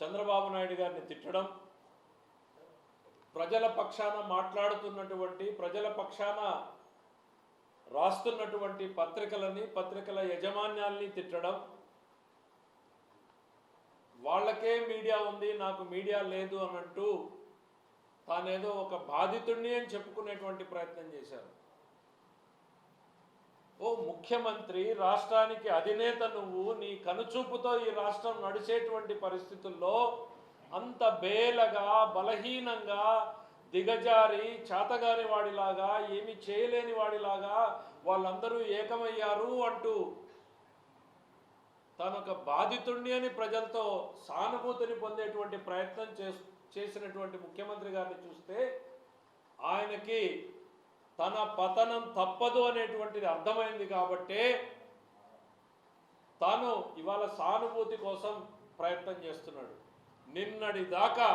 చంద్రబాబు నాయుడు గారిని తిట్టడం ప్రజల పక్షాన మాట్లాడుతున్నటువంటి ప్రజల పక్షాన రాస్తున్నటువంటి పత్రికలని పత్రికల యజమాన్యాల్ని తిట్టడం. వాళ్ళకే మీడియా ఉంది నాకు మీడియా లేదు అన్నట్టు తానేదో ఒక బాధితుడిని అని చెప్పుకునేటువంటి ప్రయత్నం చేశారు. ఓ ముఖ్యమంత్రి రాష్ట్రానికి అధినేత నువ్వు నీ కనుచూపుతో ఈ రాష్ట్రం నడిచేటువంటి పరిస్థితుల్లో అంత బేలగా బలహీనంగా దిగజారి చాతగాని వాడిలాగా ఏమి చేయలేని వాడిలాగా వాళ్ళందరూ ఏకమయ్యారు అంటూ తనొక బాధితుణ్ణి అని ప్రజలతో సానుభూతిని పొందేటువంటి ప్రయత్నం చేసినటువంటి ముఖ్యమంత్రి గారిని చూస్తే ఆయనకి తన పతనం తప్పదు అనేటువంటిది అర్థమైంది కాబట్టే తాను ఇవాళ సానుభూతి కోసం ప్రయత్నం చేస్తున్నాడు. నిన్నటి దాకా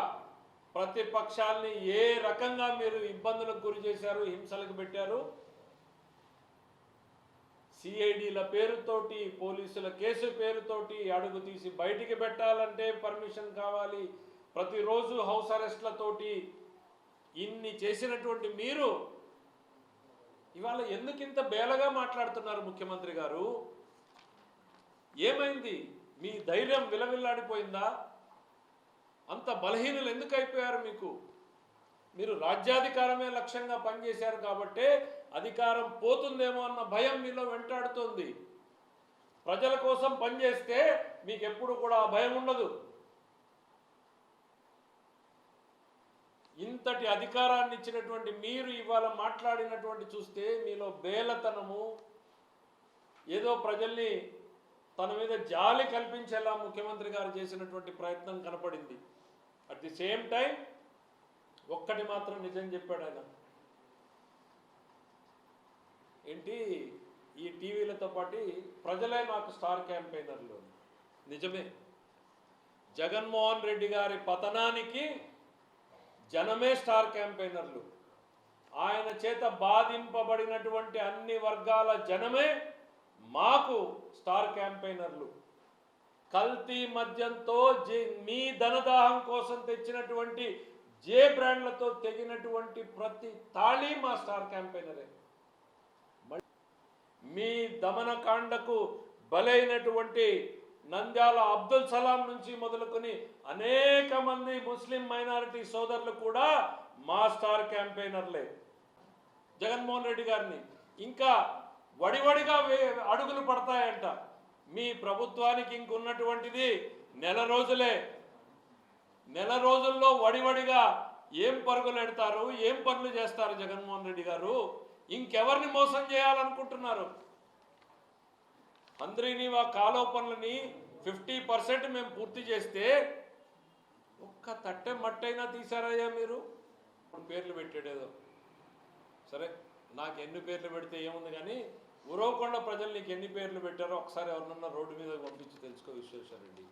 ప్రతిపక్షాల్ని ఏ రకంగా మీరు ఇబ్బందులకు గురి చేశారు హింసలకు పెట్టారు? సిఐడిల పేరుతోటి పోలీసుల కేసు పేరుతోటి అడుగు తీసి బయటికి పెట్టాలంటే పర్మిషన్ కావాలి. ప్రతిరోజు హౌస్ అరెస్ట్లతోటి ఇన్ని చేసినటువంటి మీరు ఇవాళ ఎందుకు ఇంత బేలగా మాట్లాడుతున్నారు ముఖ్యమంత్రి గారు? ఏమైంది? మీ ధైర్యం విలవిల్లాడిపోయిందా? అంత బలహీనులు ఎందుకు అయిపోయారు మీకు? మీరు రాజ్యాధికారమే లక్ష్యంగా పనిచేశారు కాబట్టే అధికారం పోతుందేమో అన్న భయం మీలో వెంటాడుతోంది. ప్రజల కోసం పనిచేస్తే మీకు ఎప్పుడు కూడా ఆ భయం ఉండదు. ఇంతటి అధికారాన్ని ఇచ్చినటువంటి మీరు ఇవాళ మాట్లాడినటువంటి చూస్తే మీలో బేలతనము ఏదో ప్రజల్ని తన మీద జాలి కల్పించేలా ముఖ్యమంత్రి గారు చేసినటువంటి ప్రయత్నం కనపడింది. అట్ ది సేమ్ టైం ఒక్కటి మాత్రం నిజం చెప్పాడు ఆయన. ఏంటి? ఈ టీవీలతో పాటు ప్రజలే నాకు స్టార్ క్యాంపెయినర్లు. నిజమే. జగన్మోహన్ రెడ్డి గారి పతనానికి జనమే స్టార్ క్యాంపెయినర్లు. ఆయన చేత బాధింపబడినటువంటి అన్ని వర్గాల జనమే మాకు స్టార్ క్యాంపెయినర్లు. కల్తీ మద్యంతో జే మీ ధనదాహం కోసం తెచ్చినటువంటి జే బ్రాండ్లతో తెగినటువంటి ప్రతి తాళి మా స్టార్ క్యాంపెయినరే. మీ దమనకాండకు బలైనటువంటి నంద్యాల అబ్దుల్ సలాం నుంచి మొదలుకొని అనేక మంది ముస్లిం మైనారిటీ సోదరులు కూడా మా స్టార్ క్యాంపెయినర్లే. జగన్మోహన్ రెడ్డి గారిని. ఇంకా వడివడిగా అడుగులు పడతాయంట. మీ ప్రభుత్వానికి ఇంకున్నటువంటిది నెల రోజులే. నెల రోజుల్లో వడివడిగా ఏం పరుగులు ఎడతారు? ఏం పనులు చేస్తారు జగన్మోహన్ రెడ్డి గారు? ఇంకెవరిని మోసం చేయాలనుకుంటున్నారు? అందరినీ ఆ కాలువ పనులని ఫిఫ్టీ పర్సెంట్ మేము పూర్తి చేస్తే ఒక్క తట్టె మట్టైనా తీసారయ్యా మీరు? ఇప్పుడు పేర్లు పెట్టాడేదో. సరే నాకు ఎన్ని పేర్లు పెడితే ఏముంది కానీ ఉరవకొండ ప్రజలు నీకు ఎన్ని పేర్లు పెట్టారో ఒకసారి ఎవరినన్నా రోడ్డు మీద పంపించి తెలుసుకో విశ్వేశ్వరరెడ్డి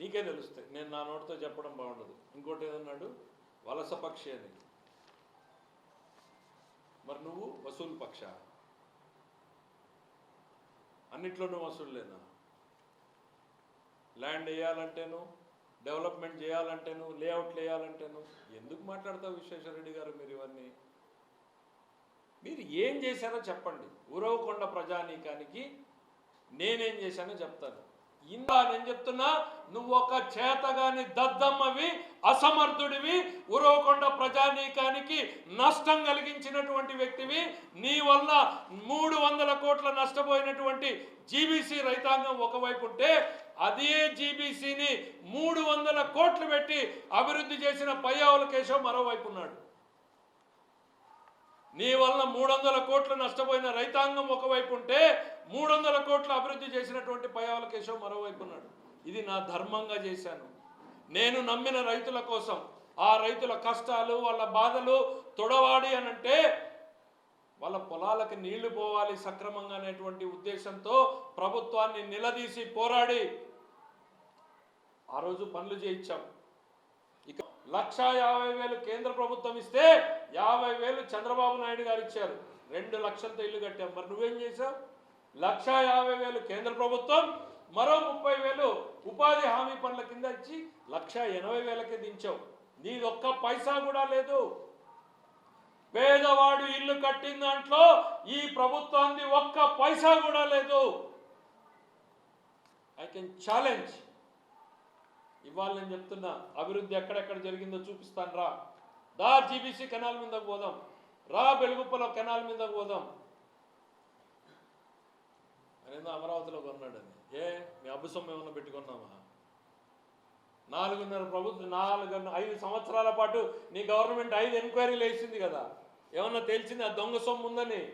నీకే తెలుస్తాయి. నేను నా నోటితో చెప్పడం బాగుండదు. ఇంకోటి ఏదన్నాడు వలస పక్షి అని. మరి నువ్వు వసూలు పక్ష? అన్నిట్లోనూ వసూళ్ళేనా ల్యాండ్ వేయాలంటేను డెవలప్మెంట్ చేయాలంటేను లేఅవుట్లు వేయాలంటేను ఎందుకు మాట్లాడతావు విశ్వేశ్వరరెడ్డి గారు మీరు ఇవన్నీ? మీరు ఏం చేశారో చెప్పండి. ఉరవకొండ ప్రజానీకానికి నేనేం చేశానో చెప్తాను. ఇందా నేను చెప్తున్నా నువ్వు ఒక చేతగాని దద్దమ్మవి అసమర్థుడివి ఉరవకొండ ప్రజానీకానికి నష్టం కలిగించినటువంటి వ్యక్తివి నీ వల్ల మూడు వందల కోట్ల నష్టపోయినటువంటి జీబీసీ రైతాంగం ఒకవైపు ఉంటే అదే జీబీసీని మూడు వందల కోట్లు పెట్టి అభివృద్ధి చేసిన పయ్యావుల కేశవ్ మరోవైపు ఉన్నాడు. నీ వలన మూడు వందల కోట్లు నష్టపోయిన రైతాంగం ఒకవైపు ఉంటే మూడు వందల కోట్లు అభివృద్ధి చేసినటువంటి పయాల కేశవ్ మరోవైపు ఉన్నాడు. ఇది నా ధర్మంగా చేశాను. నేను నమ్మిన రైతుల కోసం ఆ రైతుల కష్టాలు వాళ్ళ బాధలు తొడవాడి అనంటే వాళ్ళ పొలాలకు నీళ్ళు పోవాలి సక్రమంగా అనేటువంటి ఉద్దేశంతో ప్రభుత్వాన్ని నిలదీసి పోరాడి ఆ రోజు పనులు చేయించాం. ఇక లక్షా యాభై వేలు కేంద్ర ప్రభుత్వం ఇస్తే యాభై వేలు చంద్రబాబు నాయుడు గారు ఇచ్చారు. రెండు లక్షలతో ఇల్లు కట్టాం. మరి నువ్వేం చేసావు లక్ష యాభై వేలు కేంద్ర ప్రభుత్వం మరో ముప్పై వేలు ఉపాధి హామీ పనుల కింద ఇచ్చి లక్ష ఎనభై వేలకే దించావు. నీది ఒక్క పైసా కూడా లేదు. పేదవాడు ఇల్లు కట్టిన దాంట్లో ఈ ప్రభుత్వానికి ఒక్క పైసా కూడా లేదు. I can challenge. ఇవాళ నేను చెప్తున్నా అభివృద్ధి ఎక్కడెక్కడ జరిగిందో చూపిస్తాను రా. రా జీబీసీ కెనాల్ మీదకు పోదాం. రా బెలుగుప్పల కెనాల్ మీదకు పోదాం. అదేందో అమరావతిలో కొన్నాడని ఏ మీ అబ్బు సొమ్ము ఏమన్నా పెట్టుకున్నామా నాలుగున్నర ప్రభుత్వం నాలుగున్న ఐదు సంవత్సరాల పాటు నీ గవర్నమెంట్ ఐదు ఎంక్వైరీలు వేసింది కదా. ఏమన్నా తెలిసింది? ఆ దొంగ సొమ్ము ఉందని.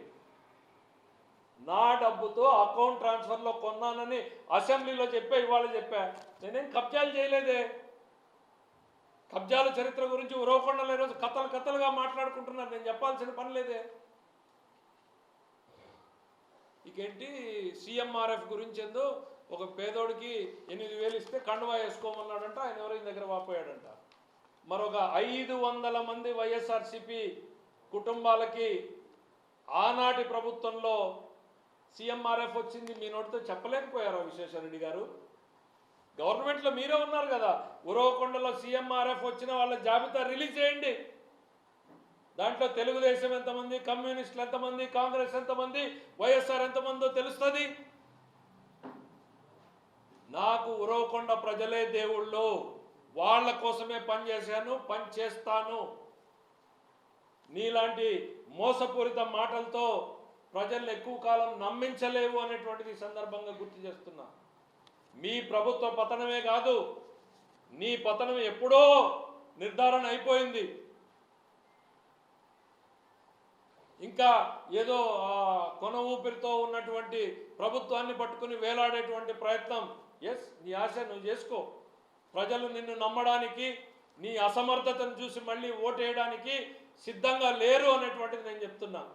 నా డబ్బుతో అకౌంట్ ట్రాన్స్ఫర్లో కొన్నానని అసెంబ్లీలో చెప్పా ఇవాళ చెప్పా. నేనేం కబ్జాలు చేయలేదే. కబ్జాల చరిత్ర గురించి ఉరవకొండలో ఈరోజు కథలు కథలుగా మాట్లాడుకుంటున్నారు. నేను చెప్పాల్సిన పని లేదే. ఇకేంటి సీఎంఆర్ఎఫ్ గురించి ఏందో ఒక పేదోడికి ఎనిమిది వేలు ఇస్తే కండువా వేసుకోమన్నాడంట ఆయన ఎవరో దగ్గర వాపోయాడంట. మరొక ఐదు వందల మంది వైఎస్ఆర్సిపి కుటుంబాలకి ఆనాటి ప్రభుత్వంలో సీఎంఆర్ఎఫ్ వచ్చింది మీ నోటితో చెప్పలేకపోయారు విశ్వేశ్వరరెడ్డి గారు? గవర్నమెంట్లో మీరే ఉన్నారు కదా. ఉరవకొండలో సీఎంఆర్ఎఫ్ వచ్చిన వాళ్ళ జాబితా రిలీజ్ చేయండి. దాంట్లో తెలుగుదేశం ఎంతమంది కమ్యూనిస్టులు ఎంతమంది కాంగ్రెస్ ఎంతమంది వైఎస్ఆర్ ఎంతమందో తెలుస్తుంది. నాకు ఉరవకొండ ప్రజలే దేవుళ్ళు. వాళ్ళ కోసమే పనిచేశాను పని చేస్తాను. నీలాంటి మోసపూరిత మాటలతో ప్రజల్ని ఎక్కువ కాలం నమ్మించలేవు అనేటువంటిది సందర్భంగా గుర్తు చేస్తున్నా. మీ ప్రభుత్వ పతనమే కాదు నీ పతనం ఎప్పుడో నిర్ధారణ అయిపోయింది. ఇంకా ఏదో కొన ఊపిరితో ఉన్నటువంటి ప్రభుత్వాన్ని పట్టుకుని వేలాడేటువంటి ప్రయత్నం. ఎస్ నీ ఆశ నువ్వు చేసుకో. ప్రజలు నిన్ను నమ్మడానికి నీ అసమర్థతను చూసి మళ్ళీ ఓటేయడానికి సిద్ధంగా లేరు అనేటువంటిది నేను చెప్తున్నాను